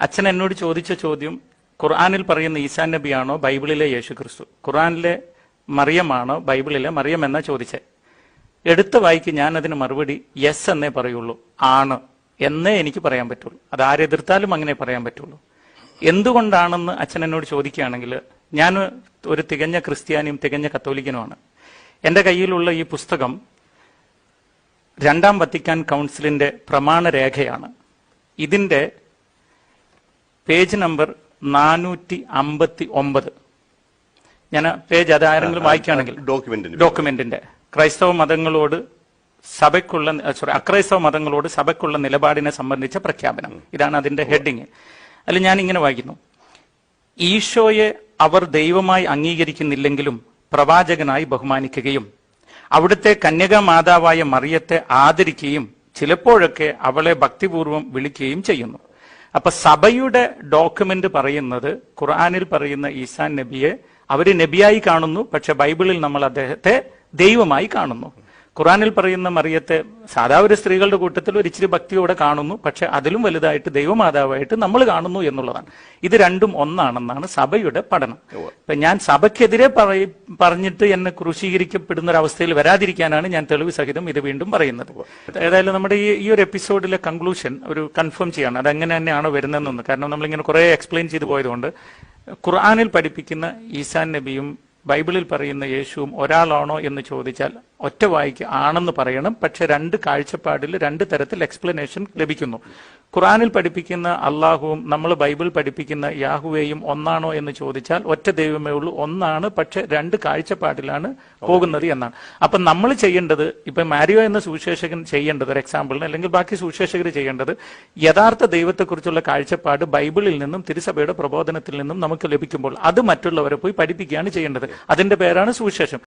അച്ഛൻ എന്നോട് ചോദിച്ച ചോദ്യം ഖുർആാനിൽ പറയുന്ന ഈസാൻ നബിയാണോ ബൈബിളിലെ യേശു ക്രിസ്തു ഖുർആാനിലെ മറിയമാണോ ബൈബിളിലെ മറിയം എന്നാ ചോദിച്ചേ. എടുത്ത വായിക്ക് ഞാൻ അതിന് മറുപടി യെസ് എന്നേ പറയുള്ളൂ. ആണ് എന്നേ എനിക്ക് പറയാൻ പറ്റുള്ളൂ. അത് ആരെതിർത്താലും അങ്ങനെ പറയാൻ പറ്റുള്ളൂ. എന്തുകൊണ്ടാണെന്ന് അച്ഛൻ എന്നോട് ചോദിക്കുകയാണെങ്കിൽ ഞാൻ ഒരു തികഞ്ഞ ക്രിസ്ത്യാനിയും തികഞ്ഞ കത്തോലിക്കനുമാണ്. എന്റെ കയ്യിലുള്ള ഈ പുസ്തകം രണ്ടാം വത്തിക്കാൻ കൗൺസിലിന്റെ പ്രമാണരേഖയാണ്. ഇതിന്റെ പേജ് നമ്പർ നാനൂറ്റി അമ്പത്തി ഒമ്പത് ഞാൻ പേജ് അത് ആരെങ്കിലും വായിക്കുകയാണെങ്കിൽ. ഡോക്യുമെന്റിന് ഡോക്യുമെന്റിന്റെ. ക്രൈസ്തവ മതങ്ങളോട് സഭയ്ക്കുള്ള സോറി അക്രൈസ്തവ മതങ്ങളോട് സഭയ്ക്കുള്ള നിലപാടിനെ സംബന്ധിച്ച പ്രഖ്യാപനം. ഇതാണ് അതിന്റെ ഹെഡിങ്. അതിൽ ഞാൻ ഇങ്ങനെ വായിക്കുന്നു. ഈശോയെ അവർ ദൈവമായി അംഗീകരിക്കുന്നില്ലെങ്കിലും പ്രവാചകനായി ബഹുമാനിക്കുകയും അവിടുത്തെ കന്യകാ മാതാവായ മറിയത്തെ ആദരിക്കുകയും ചിലപ്പോഴൊക്കെ അവളെ ഭക്തിപൂർവം വിളിക്കുകയും ചെയ്യുന്നു. അപ്പൊ സഭയുടെ ഡോക്യുമെന്റ് പറയുന്നത് ഖുർആാനിൽ പറയുന്ന ഈസാൻ നബിയെ അവർ നബിയായി കാണുന്നു പക്ഷെ ബൈബിളിൽ നമ്മൾ അദ്ദേഹത്തെ ദൈവമായി കാണുന്നു. ഖുറാനിൽ പറയുന്ന മറിയത്തെ സാധാ ഒരു സ്ത്രീകളുടെ കൂട്ടത്തിൽ ഒരു ഇച്ചിരി ഭക്തിയോടെ കാണുന്നു പക്ഷെ അതിലും വലുതായിട്ട് ദൈവമാതാവായിട്ട് നമ്മൾ കാണുന്നു എന്നുള്ളതാണ്. ഇത് രണ്ടും ഒന്നാണെന്നാണ് സഭയുടെ പഠനം. ഇപ്പൊ ഞാൻ സഭയ്ക്കെതിരെ പറയ പറഞ്ഞിട്ട് എന്നെ ക്രൂശീകരിക്കപ്പെടുന്ന ഒരു അവസ്ഥയിൽ വരാതിരിക്കാനാണ് ഞാൻ തെളിവ് സഹിതം ഇത് വീണ്ടും പറയുന്നത്. ഏതായാലും നമ്മുടെ ഈ ഈ ഒരു എപ്പിസോഡിലെ കൺക്ലൂഷൻ ഒരു കൺഫേം ചെയ്യാണ്. അത് എങ്ങനെ തന്നെയാണോ വരുന്നതെന്നൊന്ന്. കാരണം നമ്മളിങ്ങനെ കുറെ എക്സ്പ്ലെയിൻ ചെയ്തു പോയതുകൊണ്ട് ഖുർആാനിൽ പഠിപ്പിക്കുന്ന ഈസാൻ നബിയും ബൈബിളിൽ പറയുന്ന യേശുവും ഒരാളാണോ എന്ന് ചോദിച്ചാൽ ഒറ്റ വായിക്ക് ആണെന്ന് പറയണം. പക്ഷെ രണ്ട് കാഴ്ചപ്പാടിൽ രണ്ട് തരത്തിൽ എക്സ്പ്ലനേഷൻ ലഭിക്കുന്നു. ഖുറാനിൽ പഠിപ്പിക്കുന്ന അള്ളാഹുവും നമ്മൾ ബൈബിൾ പഠിപ്പിക്കുന്ന യാഹുവേയും ഒന്നാണോ എന്ന് ചോദിച്ചാൽ ഒറ്റ ദൈവമേ ഉള്ളൂ. ഒന്നാണ് പക്ഷെ രണ്ട് കാഴ്ചപ്പാടിലാണ് പോകുന്നത് എന്നാണ്. അപ്പൊ നമ്മൾ ചെയ്യേണ്ടത് ഇപ്പൊ മാരിയോ എന്ന സുവിശേഷകൻ ചെയ്യേണ്ടത് ഒരു എക്സാമ്പിളിന് അല്ലെങ്കിൽ ബാക്കി സുവിശേഷകർ ചെയ്യേണ്ടത് യഥാർത്ഥ ദൈവത്തെക്കുറിച്ചുള്ള കാഴ്ചപ്പാട് ബൈബിളിൽ നിന്നും തിരുസഭയുടെ പ്രബോധനത്തിൽ നിന്നും നമുക്ക് ലഭിക്കുമ്പോൾ അത് മറ്റുള്ളവരെ പോയി പഠിപ്പിക്കുകയാണ് ചെയ്യേണ്ടത്. അതിന്റെ പേരാണ് സുവിശേഷം.